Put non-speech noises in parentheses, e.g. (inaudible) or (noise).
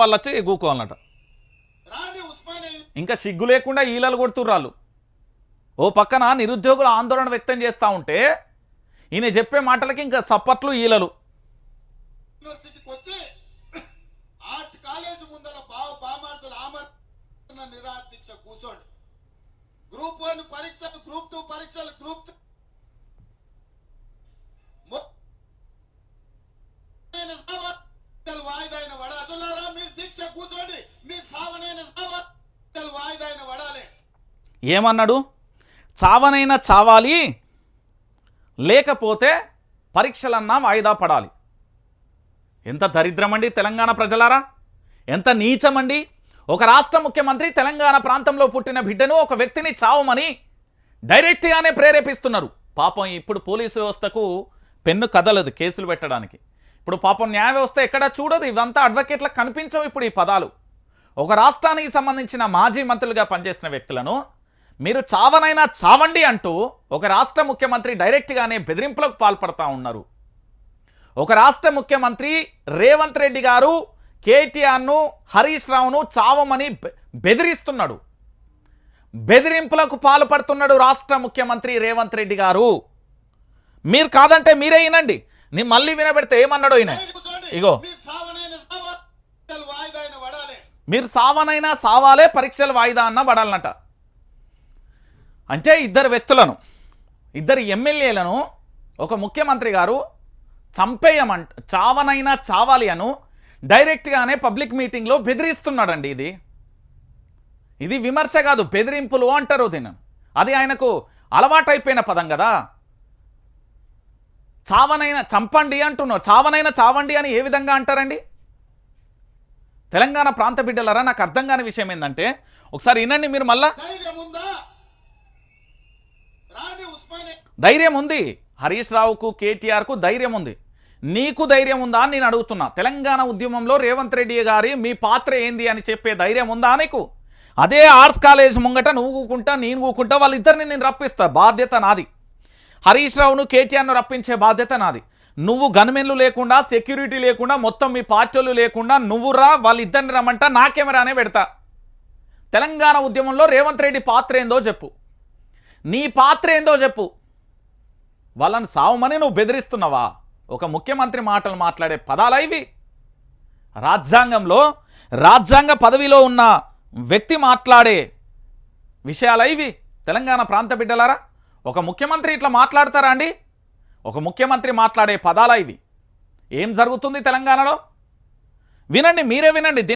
వాళ్ళు వచ్చి ఎగుకోవాలన్నట ఇంకా సిగ్గు లేకుండా ఈలలు కొడుతుర్రాళ్ళు. ఓ పక్కన నిరుద్యోగులు ఆందోళన వ్యక్తం చేస్తూ ఉంటే ఈయన చెప్పే మాటలకి ఇంకా సప్పట్లు ఈలలు. యూనివర్సిటీకి వచ్చి (clears throat) ఆర్ట్స్ కాలేజ్ ముందర బావ బామార్దులు ఆమరణ నిరాహార దీక్ష కూర్చోండి గ్రూప్ వన్ పరీక్షలు గ్రూప్ టూ పరీక్షలు గ్రూప్ త్రీ వాయిదాయిన వడాచులారా మీరు దీక్ష కూర్చోండి మీరు సావనైన సావలు వాయిదాయిన వడాలి ఏమన్నాడు? చావనైనా చావాలి లేకపోతే పరీక్షలన్నా వాయిదా పడాలి. ఎంత దరిద్రమండి తెలంగాణ ప్రజలారా? ఎంత నీచమండి? ఒక రాష్ట్ర ముఖ్యమంత్రి తెలంగాణ ప్రాంతంలో పుట్టిన బిడ్డను ఒక వ్యక్తిని చావమని డైరెక్ట్గానే ప్రేరేపిస్తున్నారు. పాపం ఇప్పుడు పోలీసు వ్యవస్థకు పెన్ను కదలదు కేసులు పెట్టడానికి. ఇప్పుడు పాపం న్యాయ వ్యవస్థ ఎక్కడ చూడదు ఇవంతా అడ్వకేట్లకు కనిపించవు ఇప్పుడు ఈ పదాలు. ఒక రాష్ట్రానికి సంబంధించిన మాజీ మంత్రులుగా పనిచేసిన వ్యక్తులను మీరు చావనైనా చావండి అంటూ ఒక రాష్ట్ర ముఖ్యమంత్రి డైరెక్ట్గానే బెదిరింపులకు పాల్పడతా ఉన్నారు. ఒక రాష్ట్ర ముఖ్యమంత్రి రేవంత్ రెడ్డి గారు కేటీఆర్ను హరీష్ రావును చావమని బెదిరిస్తున్నాడు. బెదిరింపులకు పాల్పడుతున్నాడు రాష్ట్ర ముఖ్యమంత్రి రేవంత్ రెడ్డి గారు. మీరు కాదంటే మీరే వినండి. నీ మళ్ళీ వినబెడితే ఏమన్నాడు ఈయన? ఇగో మీరు సావనైన సావలు వాయిదాయిన వడాలి మీరు సావనైనా సావాలే పరీక్షలు వాయిదా అన్న పడాలన్నట. అంటే ఇద్దరు వ్యక్తులను ఇద్దరు ఎమ్మెల్యేలను ఒక ముఖ్యమంత్రి గారు చంపేయమంట చావనైనా చావాలి అను డైరెక్ట్గానే పబ్లిక్ మీటింగ్లో బెదిరిస్తున్నాడండి ఇది. ఇది విమర్శ కాదు బెదిరింపులు అంటారు దీని అది ఆయనకు అలవాటైపోయిన పదం కదా. చావనైనా చంపండి అంటున్నావు చావనైనా చావండి అని ఏ విధంగా అంటారండి? తెలంగాణ ప్రాంత బిడ్డలరా నాకు అర్థం కాని విషయం ఏంటంటే ఒకసారి వినండి మీరు మళ్ళా ధైర్యం ఉందా రాని ఉస్మానియా ధైర్యం ఉంది. హరీష్ రావుకు కేటీఆర్కు ధైర్యం ఉంది. నీకు ధైర్యం ఉందా అని నేను అడుగుతున్నా. తెలంగాణ ఉద్యమంలో రేవంత్ రెడ్డి గారి మీ పాత్ర ఏంది అని చెప్పే ధైర్యం ఉందా నీకు? అదే ఆర్ట్స్ కాలేజ్ ముంగట నువ్వు కూకుంటా నేను కూకుంటా వాళ్ళిద్దరిని నేను రప్పిస్తా. బాధ్యత నాది. హరీష్ రావును కేటీఆర్ను రప్పించే బాధ్యత నాది. నువ్వు గన్మెన్లు లేకుండా సెక్యూరిటీ లేకుండా మొత్తం మీ పార్టీలు లేకుండా నువ్వు రా వాళ్ళిద్దరిని రమ్మంటా నా కెమెరానే పెడతా. తెలంగాణ ఉద్యమంలో రేవంత్ రెడ్డి పాత్ర ఏందో చెప్పు. నీ పాత్ర ఏందో చెప్పు. వాళ్ళని సావమని నువ్వు బెదిరిస్తున్నావా? ఒక ముఖ్యమంత్రి మాటలు మాట్లాడే పదాలా ఇవి? రాజ్యాంగంలో రాజ్యాంగ పదవిలో ఉన్న వ్యక్తి మాట్లాడే విషయాలా ఇవి? తెలంగాణ ప్రాంత బిడ్డలారా ఒక ముఖ్యమంత్రి ఇట్లా మాట్లాడతారా అండి? ఒక ముఖ్యమంత్రి మాట్లాడే పదాలా ఇవి? ఏం జరుగుతుంది తెలంగాణలో? వినండి మీరే వినండి.